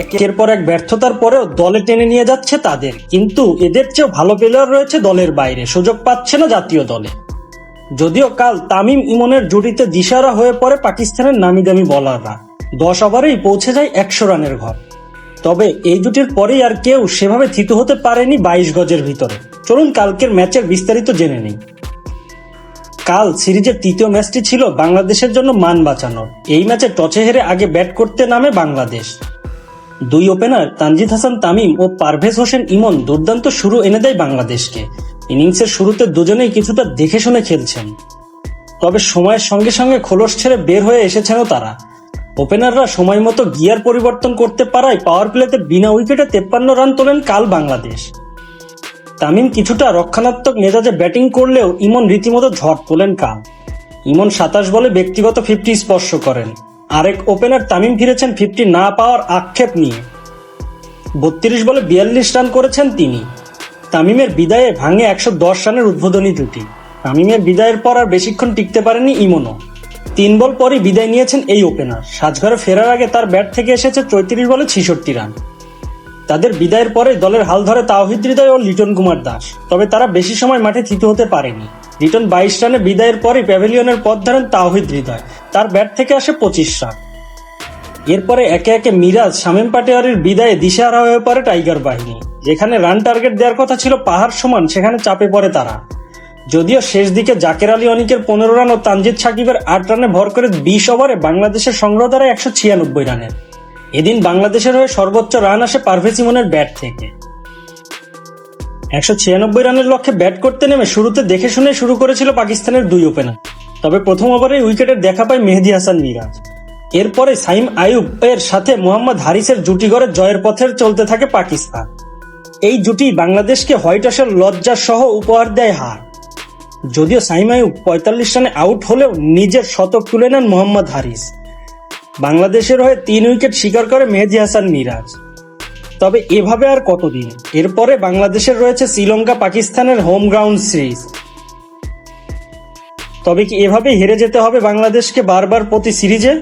একের পর এক ব্যর্থতার পরেও দলে টেনে নিয়ে যাচ্ছে তাদের। কিন্তু এদের চেয়েও ভালো প্লেয়ার রয়েছে দলের বাইরে। সুযোগ পাচ্ছে না জাতীয় দলে। যদিও কাল তামিম ইমনের জুটিতে দিশারা হয়ে পড়ে পাকিস্তানের নামি দামি বলাররা দশ ওভারেই পৌঁছে যায় একশো রানের ঘর। তবে এই জুটির পরেই আর কেউ সেভাবে থিত হতে পারেনি বাইশ গজের ভিতরে। চলুন কালকের ম্যাচের বিস্তারিত জেনে নিই। কাল সিরিজের তৃতীয় ম্যাচটি ছিল বাংলাদেশের জন্য মান বাঁচানোর। এই ম্যাচে টচে হেরে আগে ব্যাট করতে নামে বাংলাদেশ। দুই ওপেনার তানজিদ হাসান তামিম ও পারভেজ হোসেন ইমন দুর্দান্ত শুরু এনে দেয় বাংলাদেশকে। ইনিংসের শুরুতে দুজনেই কিছুটা দেখে শুনে খেলছেন। তবে সময়ের সঙ্গে সঙ্গে খোলস ছেড়ে বের হয়ে এসেছেনও তারা। ওপেনাররা সময় মতো গিয়ার পরিবর্তন করতে পারায় পাওয়ার প্লেতে বিনা উইকেটে তেপ্পান্ন রান তোলেন কাল বাংলাদেশ। তামিম কিছুটা রক্ষণাত্মক মেজাজে ব্যাটিং করলেও ইমন রীতিমতো ঝড় তোলেন কাল। ইমন সাতাশ বলে ব্যক্তিগত ফিফটি স্পর্শ করেন। আরেক ওপেনার তামিম ফিরেছেন ফিফটি না পাওয়ার আক্ষেপ নিয়ে। বত্রিশ বলে বিয়াল্লিশ রান করেছেন তিনি। তামিমের বিদায়ে ভাঙে একশো দশ রানের উদ্বোধনী জুটি তামিমের বিদায়ের পর আর বেশিক্ষণ টিকতে পারেনি ইমনও তিন বল পরই বিদায় নিয়েছেন এই ওপেনার। সাজঘরে ফেরার আগে তার ব্যাট থেকে এসেছে চৌত্রিশ বলে ছিষট্টি রান। তাদের বিদায়ের পরে দলের হাল ধরে তাওহিদ হৃদয় ও লিটন কুমার দাস। তবে তারা বেশি সময় মাঠে থিত হতে পারেনি। লিটন বাইশ রানে বিদায়ের পরে প্যাভিলিয়নের পথ ধরেন তাওহিদ হৃদয়। তার ব্যাট থেকে আসে পঁচিশ রান। এরপরে একে একে মিরাজ শামীম পাটিয়ারির বিদায়ে দিশেহারা হয়ে পড়ে টাইগার বাহিনী, যেখানে রান টার্গেট দেওয়ার কথা ছিল পাহাড় সমান, সেখানে চাপে পড়ে তারা। যদিও শেষ দিকে জাকের আলী অনিকের পনেরো রান ও তানজিদ সাকিবের আট রানে ভর করে বিশ ওভারে বাংলাদেশের সংগ্রহ দ্বারা একশো ছিয়ানব্বই রানের এদিন বাংলাদেশের হয়ে সর্বোচ্চ রান আসে পারভেজ ইমনের ব্যাট থেকে। একশো ছিয়ানব্বই রানের লক্ষ্যে ব্যাট করতে নেমে শুরুতে দেখে শুনে শুরু করেছিল পাকিস্তানের দুই ওপেনার। তবে প্রথম ওভারে উইকেটের দেখা পায় মেহেদি হাসান মিরাজ। এরপরে সাইম আয়ুব এর সাথে মোহাম্মদ হারিসের জুটি গড়ে জয়ের পথে চলতে থাকে পাকিস্তান। এই জুটি বাংলাদেশকে হোয়াইট হাউসের লজ্জা সহ উপহার দেয় হার। যদিও সাইম আয়ুব পঁয়তাল্লিশ রানে আউট হলেও নিজের শতক তুলে নেন মোহাম্মদ হারিস। বাংলাদেশের হয়ে তিন উইকেট শিকার করে মেহেদি হাসান মিরাজ। তবে এভাবে আর কতদিন? এরপরে বাংলাদেশের রয়েছে শ্রীলঙ্কা পাকিস্তানের হোম গ্রাউন্ড সিরিজ। তবে কি এভাবে হেরে যেতে হবে বাংলাদেশকে বারবার প্রতি সিরিজে?